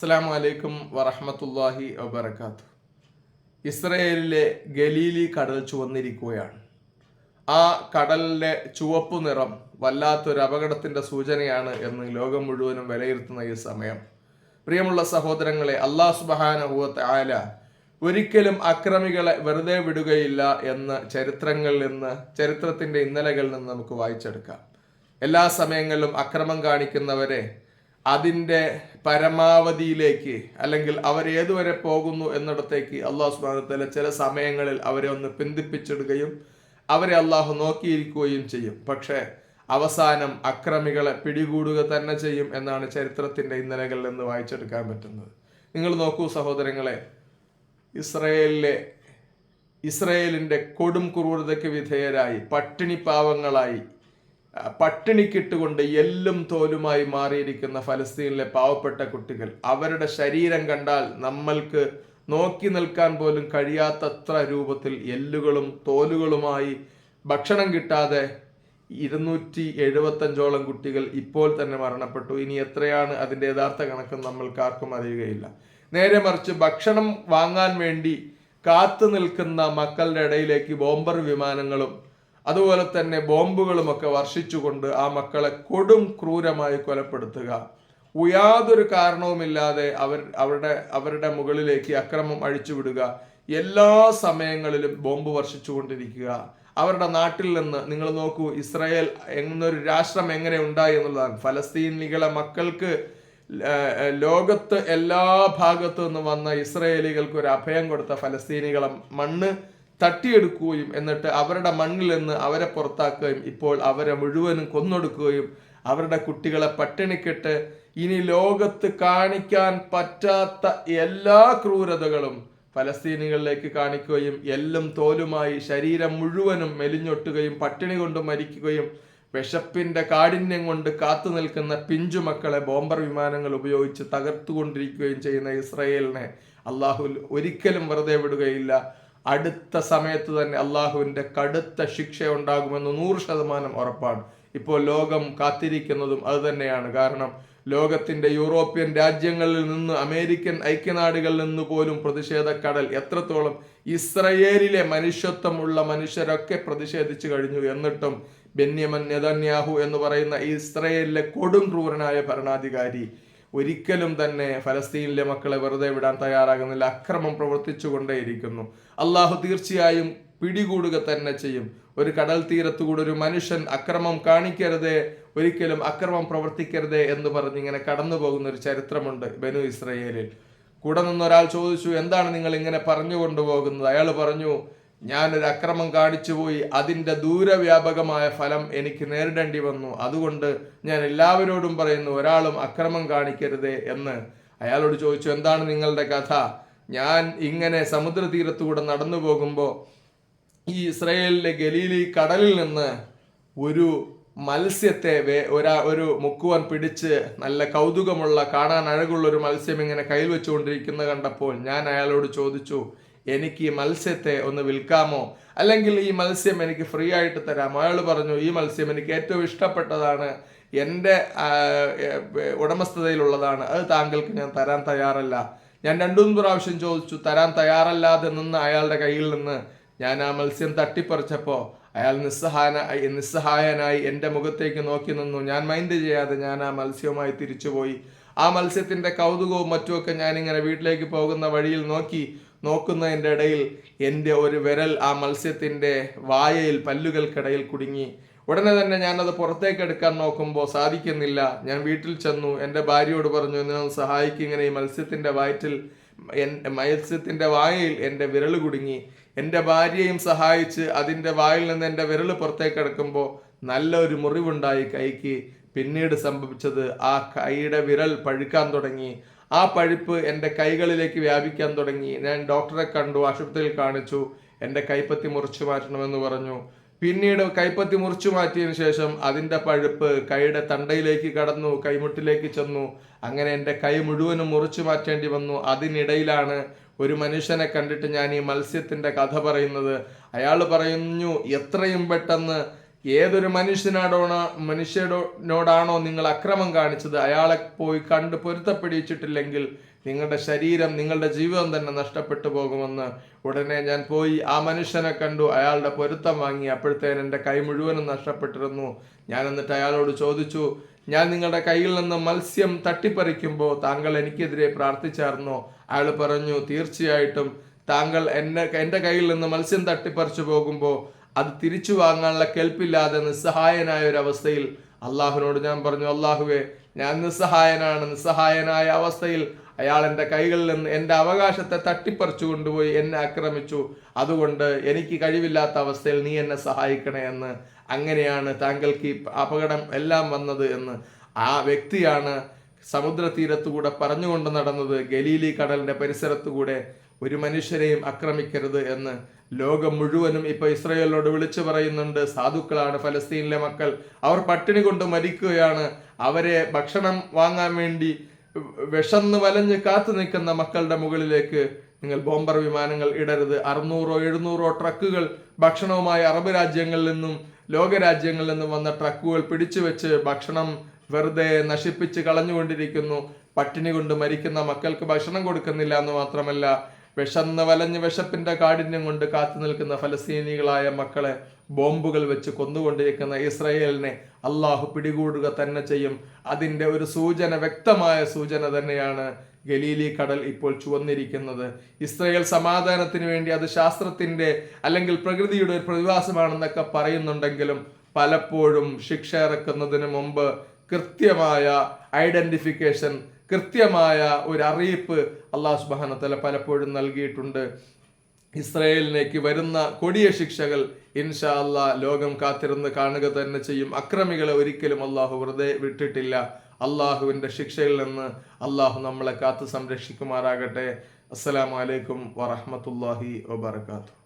അസ്സാം വലൈക്കും വറഹമത്തല്ലാഹി വബർക്കാത്തു ഇസ്രയേലിലെ ഗലീലി കടൽ ചുവന്നിരിക്കുകയാണ്. ആ കടലിലെ ചുവപ്പ് നിറം വല്ലാത്തൊരു അപകടത്തിന്റെ സൂചനയാണ് എന്ന് ലോകം മുഴുവനും വിലയിരുത്തുന്ന ഈ സമയം. പ്രിയമുള്ള സഹോദരങ്ങളെ അള്ളാഹു സുബാന ആല ഒരിക്കലും അക്രമികളെ വെറുതെ വിടുകയില്ല എന്ന് ചരിത്രങ്ങളിൽ നിന്ന് ചരിത്രത്തിന്റെ ഇന്നലകളിൽ നിന്ന് നമുക്ക് വായിച്ചെടുക്കാം. എല്ലാ സമയങ്ങളിലും അക്രമം കാണിക്കുന്നവരെ അതിന്റെ പരമാവധിയിലേക്ക് അല്ലെങ്കിൽ അവർ ഏതുവരെ പോകുന്നു എന്നിടത്തേക്ക് അള്ളാഹു സുബാനത്തല ചില സമയങ്ങളിൽ അവരെ ഒന്ന് പിന്തിപ്പിച്ചിടുകയും അവരെ അള്ളാഹു നോക്കിയിരിക്കുകയും ചെയ്യും. പക്ഷേ അവസാനം അക്രമികളെ പിടികൂടുക തന്നെ ചെയ്യും എന്നാണ് ചരിത്രത്തിന്റെ ഇന്നലകളിൽ നിന്ന് വായിച്ചെടുക്കാൻ പറ്റുന്നത്. നിങ്ങൾ നോക്കൂ സഹോദരങ്ങളെ ഇസ്രയേലിലെ ഇസ്രയേലിന്റെ കൊടും ക്രൂരതയ്ക്ക് വിധേയരായി പട്ടിണി പാവങ്ങളായി പട്ടിണിക്കിട്ടുകൊണ്ട് എല്ലും തോലുമായി മാറിയിരിക്കുന്ന ഫലസ്തീനിലെ പാവപ്പെട്ട കുട്ടികൾ അവരുടെ ശരീരം കണ്ടാൽ നമ്മൾക്ക് നോക്കി നിൽക്കാൻ പോലും കഴിയാത്തത്ര രൂപത്തിൽ എല്ലുകളും തോലുകളുമായി ഭക്ഷണം കിട്ടാതെ ഇരുന്നൂറ്റി എഴുപത്തഞ്ചോളം കുട്ടികൾ ഇപ്പോൾ തന്നെ മരണപ്പെട്ടു. ഇനി എത്രയാണ് അതിന്റെ യഥാർത്ഥ കണക്ക് നമ്മൾക്കാർക്കും അറിയുകയില്ല. നേരെ മറിച്ച് ഭക്ഷണം വാങ്ങാൻ വേണ്ടി കാത്തു നിൽക്കുന്ന മക്കളുടെ ഇടയിലേക്ക് ബോംബർ വിമാനങ്ങളും അതുപോലെ തന്നെ ബോംബുകളുമൊക്കെ വർഷിച്ചുകൊണ്ട് ആ മക്കളെ കൊടും ക്രൂരമായി കൊലപ്പെടുത്തുക. യാതൊരു കാരണവുമില്ലാതെ അവർ അവരുടെ അവരുടെ മുകളിലേക്ക് അക്രമം അഴിച്ചുവിടുക. എല്ലാ സമയങ്ങളിലും ബോംബ് വർഷിച്ചുകൊണ്ടിരിക്കുക. അവരുടെ നാട്ടിൽ നിന്ന് നിങ്ങൾ നോക്കൂ ഇസ്രായേൽ എന്നൊരു രാഷ്ട്രം എങ്ങനെ ഉണ്ടായി എന്നുള്ളതാണ്. ഫലസ്തീനികളെ മക്കൾക്ക് ലോകത്ത് എല്ലാ ഭാഗത്തു നിന്ന് വന്ന ഇസ്രയേലികൾക്ക് ഒരു അഭയം കൊടുത്ത ഫലസ്തീനികളെ മണ്ണ് തട്ടിയെടുക്കുകയും എന്നിട്ട് അവരുടെ മണ്ണിൽ നിന്ന് അവരെ പുറത്താക്കുകയും ഇപ്പോൾ അവരെ മുഴുവനും കൊന്നൊടുക്കുകയും അവരുടെ കുട്ടികളെ പട്ടിണിക്കിട്ട് ഇനി ലോകത്ത് കാണിക്കാൻ പറ്റാത്ത എല്ലാ ക്രൂരതകളും ഫലസ്തീനികളിലേക്ക് കാണിക്കുകയും എല്ലും തോലുമായി ശരീരം മുഴുവനും മെലിഞ്ഞൊട്ടുകയും പട്ടിണി കൊണ്ട് മരിക്കുകയും വിശപ്പിന്റെ കാഠിന്യം കൊണ്ട് കാത്തു നിൽക്കുന്ന പിഞ്ചുമക്കളെ ബോംബർ വിമാനങ്ങൾ ഉപയോഗിച്ച് തകർത്തുകൊണ്ടിരിക്കുകയും ചെയ്യുന്ന ഇസ്രയേലിനെ അള്ളാഹു ഒരിക്കലും വെറുതെ വിടുകയില്ല. അടുത്ത സമയത്ത് തന്നെ അള്ളാഹുവിന്റെ കടുത്ത ശിക്ഷ ഉണ്ടാകുമെന്ന് നൂറ് ശതമാനം ഉറപ്പാണ്. ഇപ്പോൾ ലോകം കാത്തിരിക്കുന്നതും അത് തന്നെയാണ്. കാരണം ലോകത്തിന്റെ യൂറോപ്യൻ രാജ്യങ്ങളിൽ നിന്ന് അമേരിക്കൻ ഐക്യനാടുകളിൽ നിന്ന് പോലും പ്രതിഷേധക്കടൽ എത്രത്തോളം ഇസ്രയേലിലെ മനുഷ്യത്വമുള്ള മനുഷ്യരൊക്കെ പ്രതിഷേധിച്ചു കഴിഞ്ഞു എന്നിട്ടും ബെന്യമൻ നെതന്യാഹു എന്ന് പറയുന്ന ഇസ്രയേലിലെ കൊടും ക്രൂരനായ ഭരണാധികാരി ഒരിക്കലും തന്നെ ഫലസ്തീനിലെ മക്കളെ വെറുതെ വിടാൻ തയ്യാറാകുന്നില്ല. അക്രമം പ്രവർത്തിച്ചുകൊണ്ടേയിരിക്കുന്നു. അള്ളാഹു തീർച്ചയായും പിടികൂടുക തന്നെ ചെയ്യും. ഒരു കടൽ തീരത്തുകൂടെ ഒരു മനുഷ്യൻ അക്രമം കാണിക്കരുതേ ഒരിക്കലും അക്രമം പ്രവർത്തിക്കരുതേ എന്ന് പറഞ്ഞ് ഇങ്ങനെ കടന്നു പോകുന്ന ഒരു ചരിത്രമുണ്ട് ബനു ഇസ്രയേലിൽ. കൂടെ നിന്ന് ഒരാൾ ചോദിച്ചു എന്താണ് നിങ്ങൾ ഇങ്ങനെ പറഞ്ഞു കൊണ്ടുപോകുന്നത് അയാൾ പറഞ്ഞു ഞാനൊരു അക്രമം കാണിച്ചുപോയി അതിന്റെ ദൂരവ്യാപകമായ ഫലം എനിക്ക് നേരിടേണ്ടി വന്നു. അതുകൊണ്ട് ഞാൻ എല്ലാവരോടും പറയുന്നു ഒരാളും അക്രമം കാണിക്കരുത് എന്ന്. അയാളോട് ചോദിച്ചു എന്താണ് നിങ്ങളുടെ കഥ? ഞാൻ ഇങ്ങനെ സമുദ്രതീരത്തുകൂടെ നടന്നു പോകുമ്പോൾ ഈ ഇസ്രയേലിലെ ഗലീലി കടലിൽ നിന്ന് ഒരു മത്സ്യത്തെ വേ- ഒരാ ഒരു മുക്കുവൻ പിടിച്ച് നല്ല കൗതുകമുള്ള കാണാൻ അഴകുള്ള ഒരു മത്സ്യം ഇങ്ങനെ കയ്യിൽ വെച്ചുകൊണ്ടിരിക്കുന്ന കണ്ടപ്പോൾ ഞാൻ അയാളോട് ചോദിച്ചു എനിക്ക് ഈ മത്സ്യത്തെ ഒന്ന് വിൽക്കാമോ? അല്ലെങ്കിൽ ഈ മത്സ്യം എനിക്ക് ഫ്രീ ആയിട്ട് തരാമോ? അയാൾ പറഞ്ഞു ഈ മത്സ്യം എനിക്ക് ഏറ്റവും ഇഷ്ടപ്പെട്ടതാണ് എന്റെ ഉടമസ്ഥതയിലുള്ളതാണ്. അത് താങ്കൾക്ക് ഞാൻ തരാൻ തയ്യാറല്ല. ഞാൻ രണ്ടു മൂന്ന് പ്രാവശ്യം ചോദിച്ചു തരാൻ തയ്യാറല്ലാതെ നിന്ന് അയാളുടെ കയ്യിൽ നിന്ന് ഞാൻ ആ മത്സ്യം തട്ടിപ്പറിച്ചപ്പോൾ അയാൾ നിസ്സഹായന നിസ്സഹായനായി എന്റെ മുഖത്തേക്ക് നോക്കി നിന്നു. ഞാൻ മൈൻഡ് ചെയ്യാതെ ഞാൻ ആ മത്സ്യവുമായി തിരിച്ചുപോയി. ആ മത്സ്യത്തിന്റെ കൗതുകവും മറ്റുമൊക്കെ ഞാനിങ്ങനെ വീട്ടിലേക്ക് പോകുന്ന വഴിയിൽ നോക്കി നോക്കുന്നതിന്റെ ഇടയിൽ എന്റെ ഒരു വിരൽ ആ മത്സ്യത്തിന്റെ വായയിൽ പല്ലുകൾക്കിടയിൽ കുടുങ്ങി. ഉടനെ തന്നെ ഞാനത് പുറത്തേക്ക് എടുക്കാൻ നോക്കുമ്പോൾ സാധിക്കുന്നില്ല. ഞാൻ വീട്ടിൽ ചെന്നു. എന്റെ ഭാര്യയോട് പറഞ്ഞു എന്നെ ഒന്ന് സഹായിക്കും ഇങ്ങനെ ഈ മത്സ്യത്തിന്റെ വയറ്റിൽ മത്സ്യത്തിന്റെ വായയിൽ എന്റെ വിരൽ കുടുങ്ങി. എന്റെ ഭാര്യയും സഹായിച്ച് അതിന്റെ വായിൽ നിന്ന് എന്റെ വിരൽ പുറത്തേക്ക് എടുക്കുമ്പോൾ നല്ലൊരു മുറിവുണ്ടായി കൈക്ക്. പിന്നീട് സംഭവിച്ചത് ആ കൈയുടെ വിരൽ പഴുക്കാൻ തുടങ്ങി. ആ പഴുപ്പ് എന്റെ കൈകളിലേക്ക് വ്യാപിക്കാൻ തുടങ്ങി. ഞാൻ ഡോക്ടറെ കണ്ടു ആശുപത്രിയിൽ കാണിച്ചു. എന്റെ കൈപ്പത്തി മുറിച്ചു മാറ്റണമെന്ന് പറഞ്ഞു. പിന്നീട് കൈപ്പത്തി മുറിച്ചു മാറ്റിയതിനു ശേഷം അതിന്റെ പഴുപ്പ് കൈയുടെ തണ്ടയിലേക്ക് കടന്നു കൈമുട്ടിലേക്ക് ചെന്നു. അങ്ങനെ എന്റെ കൈ മുഴുവനും മുറിച്ചു മാറ്റേണ്ടി വന്നു. അതിനിടയിലാണ് ഒരു മനുഷ്യനെ കണ്ടിട്ട് ഞാൻ ഈ മത്സ്യത്തിന്റെ കഥ പറയുന്നത്. അയാൾ പറയുന്നു എത്രയും പെട്ടെന്ന് ഏതൊരു മനുഷ്യനോടാണോ മനുഷ്യനോടാണോ നിങ്ങൾ അക്രമം കാണിച്ചത് അയാളെ പോയി കണ്ട് പൊരുത്തപ്പെടിച്ചിട്ടില്ലെങ്കിൽ നിങ്ങളുടെ ശരീരം നിങ്ങളുടെ ജീവിതം തന്നെ നഷ്ടപ്പെട്ടു പോകുമെന്ന് ഉടനെ ഞാൻ പോയി ആ മനുഷ്യനെ കണ്ടു അയാളുടെ പൊരുത്തം വാങ്ങി അപ്പോഴത്തേന് എന്റെ കൈ മുഴുവനും നഷ്ടപ്പെട്ടിരുന്നു. ഞാൻ എന്നിട്ട് അയാളോട് ചോദിച്ചു ഞാൻ നിങ്ങളുടെ കയ്യിൽ നിന്ന് മത്സ്യം തട്ടിപ്പറിക്കുമ്പോൾ താങ്കൾ എനിക്കെതിരെ പ്രാർത്ഥിച്ചായിരുന്നോ? അയാൾ പറഞ്ഞു തീർച്ചയായിട്ടും. താങ്കൾ എന്നെ എന്റെ കയ്യിൽ നിന്ന് മത്സ്യം തട്ടിപ്പറിച്ചു പോകുമ്പോൾ അത് തിരിച്ചു വാങ്ങാനുള്ള കെൽപ്പില്ലാതെ നിസ്സഹായനായ ഒരു അവസ്ഥയിൽ അള്ളാഹുവിനോട് ഞാൻ പറഞ്ഞു അള്ളാഹുവെ ഞാൻ നിസ്സഹായനാണ്. നിസ്സഹായനായ അവസ്ഥയിൽ അയാൾ എന്റെ കൈകളിൽ നിന്ന് എന്റെ അവകാശത്തെ തട്ടിപ്പറിച്ചു കൊണ്ടുപോയി എന്നെ ആക്രമിച്ചു. അതുകൊണ്ട് എനിക്ക് കഴിവില്ലാത്ത അവസ്ഥയിൽ നീ എന്നെ സഹായിക്കണേ എന്ന് അങ്ങനെയാണ് താങ്കൾക്ക് ഈ അപകടം എല്ലാം വന്നത് എന്ന് ആ വ്യക്തിയാണ് സമുദ്രതീരത്തുകൂടെ പറഞ്ഞുകൊണ്ട് നടന്നത് ഗലീലി കടലിന്റെ പരിസരത്തുകൂടെ ഒരു മനുഷ്യരെയും ആക്രമിക്കരുത് എന്ന് ലോകം മുഴുവനും ഇപ്പൊ ഇസ്രയേലിനോട് വിളിച്ചു പറയുന്നുണ്ട്. സാധുക്കളാണ് ഫലസ്തീനിലെ മക്കൾ. അവർ പട്ടിണി കൊണ്ട് മരിക്കുകയാണ്. അവരെ ഭക്ഷണം വാങ്ങാൻ വേണ്ടി വിഷന്ന് വലഞ്ഞ് കാത്തു നിൽക്കുന്ന മക്കളുടെ മുകളിലേക്ക് നിങ്ങൾ ബോംബർ വിമാനങ്ങൾ ഇടരുത്. അറുന്നൂറോ എഴുന്നൂറോ ട്രക്കുകൾ ഭക്ഷണവുമായി അറബ് രാജ്യങ്ങളിൽ നിന്നും ലോകരാജ്യങ്ങളിൽ നിന്നും വന്ന ട്രക്കുകൾ പിടിച്ചു വെച്ച് ഭക്ഷണം വെറുതെ നശിപ്പിച്ച് കളഞ്ഞുകൊണ്ടിരിക്കുന്നു. പട്ടിണി കൊണ്ട് മരിക്കുന്ന മക്കൾക്ക് ഭക്ഷണം കൊടുക്കുന്നില്ല എന്ന് മാത്രമല്ല വിഷന്ന് വലഞ്ഞ് വിശപ്പിന്റെ കാഠിന്യം കൊണ്ട് കാത്തു നിൽക്കുന്ന ഫലസ്തീനികളായ മക്കളെ ബോംബുകൾ വെച്ച് കൊന്നുകൊണ്ടിരിക്കുന്ന ഇസ്രയേലിനെ അള്ളാഹു പിടികൂടുക തന്നെ ചെയ്യും. അതിന്റെ ഒരു സൂചന വ്യക്തമായ സൂചന തന്നെയാണ് ഗലീലി കടൽ ഇപ്പോൾ ചുവന്നിരിക്കുന്നത്. ഇസ്രയേൽ സമാധാനത്തിന് വേണ്ടി അത് ശാസ്ത്രത്തിന്റെ അല്ലെങ്കിൽ പ്രകൃതിയുടെ ഒരു പ്രതിഭാസമാണെന്നൊക്കെ പറയുന്നുണ്ടെങ്കിലും പലപ്പോഴും ശിക്ഷ ഇറക്കുന്നതിന് മുമ്പ് കൃത്യമായ ഐഡന്റിഫിക്കേഷൻ കൃത്യമായ ഒരു അറിയിപ്പ് അള്ളാഹു സുബാനത്തല പലപ്പോഴും നൽകിയിട്ടുണ്ട്. ഇസ്രയേലിലേക്ക് വരുന്ന കൊടിയ ശിക്ഷകൾ ഇൻഷാ അല്ലാ ലോകം കാത്തിരുന്ന് കാണുക തന്നെ ചെയ്യും. അക്രമികളെ ഒരിക്കലും അള്ളാഹു വെറുതെ വിട്ടിട്ടില്ല. അള്ളാഹുവിന്റെ ശിക്ഷയിൽ നിന്ന് അള്ളാഹു നമ്മളെ കാത്തു സംരക്ഷിക്കുമാറാകട്ടെ. അസ്സലാമലൈക്കും വറഹമത്തല്ലാഹി വബർക്കാത്തു